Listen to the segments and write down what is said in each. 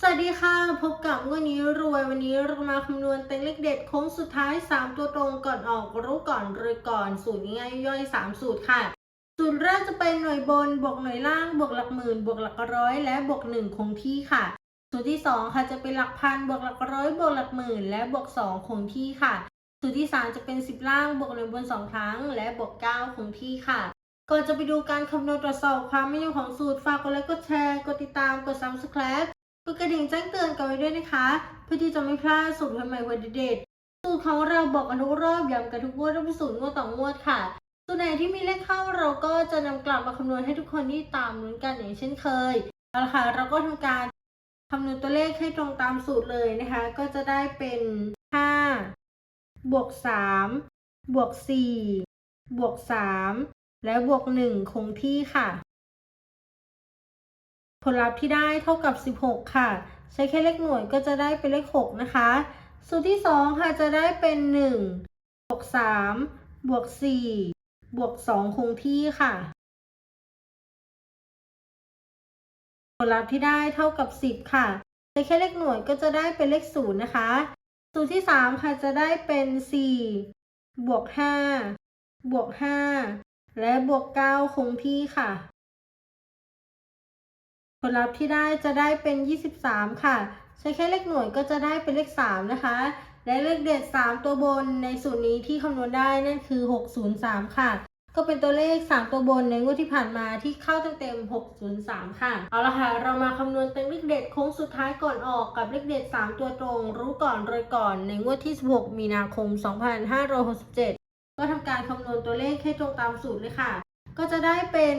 สวัสดีค่ะ พบกับวันนี้รวยวันนี้เรามาคำนวณเต็งเลขเด็ดโค้งสุดท้าย 3 ตัวตรงก่อนออกรู้ก่อนรวยก่อนสูตรง่ายๆย่อย 3 สูตรค่ะ สูตรแรกจะเป็นหน่วยบนบวกหน่วยล่างบวกหลักหมื่นบวกหลักร้อยและบวกหนึ่งคงที่ค่ะ สูตรที่สองค่ะจะเป็นหลักพันบวกหลักร้อยบวกหลักหมื่นและบวกสองคงที่ค่ะ สูตรที่สามจะเป็น 10 ล่างบวกหน่วยบนสองครั้ง และบวกเก้าคงที่ค่ะก่อนจะไปดูการคำนวณตรวจสอบความไม่ยงของสูตรฝากกดไลค์กดแชร์กดติดตามกด subscribe กดกระดิ่งแจ้งเตือนกันไว้ด้วยนะคะ เพื่อที่จะไม่พลาดสูตรใหม่ๆวันเด็ดสูตรของเราบอกกันทุกรอบย้ำกันทุกงวดว่าเป็นสูตรงวดต่องวดค่ะสูตรไหนที่มีเลขเข้าเราก็จะนำกลับมาคำนวณให้ทุกคนที่ตามลุ้นกันอย่างเช่นเคยเอาละค่ะเราก็ทำการคำนวณตัวเลขให้ตรงตามสูตรเลยนะคะ ก็จะได้เป็น5บวก3บวก4บวก3และบวก1คงที่ค่ะ ผลลัพธ์ที่ได้เท่ากับ 16 ค่ะ ใช้แค่เลขหน่วยก็จะได้เป็นเลข 6 นะคะ สูตรที่ 2 ค่ะจะได้เป็น 1 บวก 3 บวก 4 บวก 2 คงที่ค่ะ ผลลัพธ์ที่ได้เท่ากับ 10 ค่ะใช้แค่เลขหน่วยก็จะได้เป็นเลข 0 นะคะ สูตรที่ 3 ค่ะจะได้เป็น 4 บวก 5 บวก 5 และบวก 9 คงที่ค่ะ ลลัพธ์ที่ได้จะได้เป็น 23 ค่ะ ใช้แค่เลขหน่วยก็จะได้เป็นเลข 3 นะคะ และเลขเด็ด3ตัวบนในสูตรนี้ที่คำนวณได้นั่นคือ 603 ค่ะ ก็เป็นตัวเลข 3 ตัวบนในงวดที่ผ่านมาที่เข้าเต็มๆ603 ค่ะ เอาละค่ะ เรามาคำนวณเต็มเลขเด็ดโค้งสุดท้ายก่อนออกกับเลขเด็ด3 ตัวตรง รู้ก่อนรวยก่อนในงวดที่ 16 มีนาคม 2567 ก็ทำการคำนวณตัวเลขให้ตรงตามสูตรเลยค่ะ ก็จะได้เป็น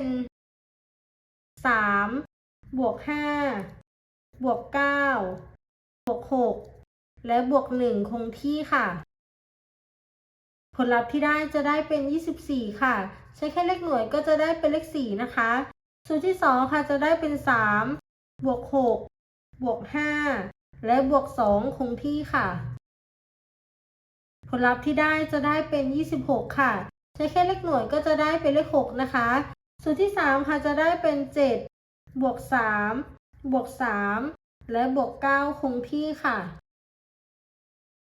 3 บวก5บวก9บวก6และบวก1คงที่ค่ะ ผลลัพธ์ที่ได้จะได้เป็น 24 ค่ะ ใช้แค่เลขหน่วยก็จะได้เป็นเลข4นะคะสูตรที่ 2 ค่ะจะได้เป็น 3 บวก 6 บวก 5 และบวก 2 คงที่ค่ะ ผลลัพธ์ที่ได้จะได้เป็น 26 ค่ะ ใช้แค่เลขหน่วยก็จะได้เป็นเลข 6 นะคะสูตรที่ 3 ค่ะจะได้เป็น 7 บวก3บวก3และบวก9คงที่ค่ะ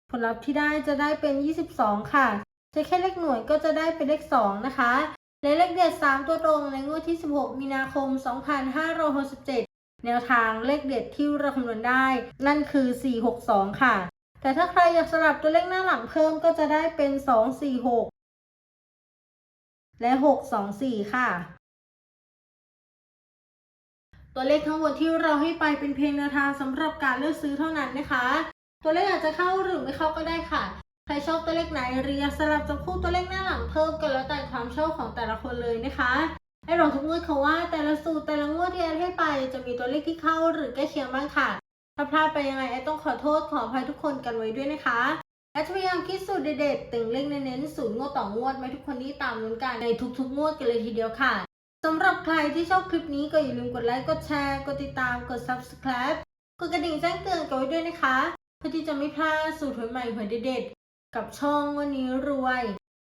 ผลลัพธ์ที่ได้จะได้เป็น 22 ค่ะใช้แค่เลขหน่วยก็จะได้เป็นเลข 2 นะคะ และเลขเด็ด 3 ตัวตรงในงวดที่ 16 มีนาคม 2567 แนวทางเลขเด็ดที่เราคำนวณได้ นั่นคือ 462 ค่ะ แต่ถ้าใครอยากสลับตัวเลขหน้าหลังเพิ่มก็จะได้เป็น 246 และ 624 ค่ะ ตัวเลขทั้งหมดที่เราให้ไปเป็นเพียงแนวทางสำหรับการเลือกซื้อเท่านั้นนะคะ ตัวเลขอาจจะเข้าหรือไม่เข้าก็ได้ค่ะ ใครชอบตัวเลขไหนเรียสลับจับคู่ตัวเลขหน้าหลังเพิ่มกันแล้วแต่ความชอบของแต่ละคนเลยนะคะให้ลองทุกงวดเขาว่าแต่ละสูตรแต่ละงวดที่แอดให้ไป จะมีตัวเลขที่เข้าหรือใกล้เคียงบ้างค่ะ ถ้าพลาดไปยังไงแอดต้องขอโทษขออภัยทุกคนกันไว้ด้วยนะคะแอดจะพยายามคิดสูตรเด็ดๆตึงเลขเน้นๆสูตรงวดต่องวดไว้ทุกคนที่ตามลุ้นกันในทุกๆงวดกันเลยทีเดียวค่ะ สำหรับใครที่ชอบคลิปนี้ก็อย่าลืมกดไลค์ กดแชร์ กดติดตาม กด subscribe กดกระดิ่งแจ้งเตือนกันไว้ด้วยนะคะ เพื่อที่จะไม่พลาดสูตรหวยใหม่หวยเด็ดๆกับช่องวันนี้รวย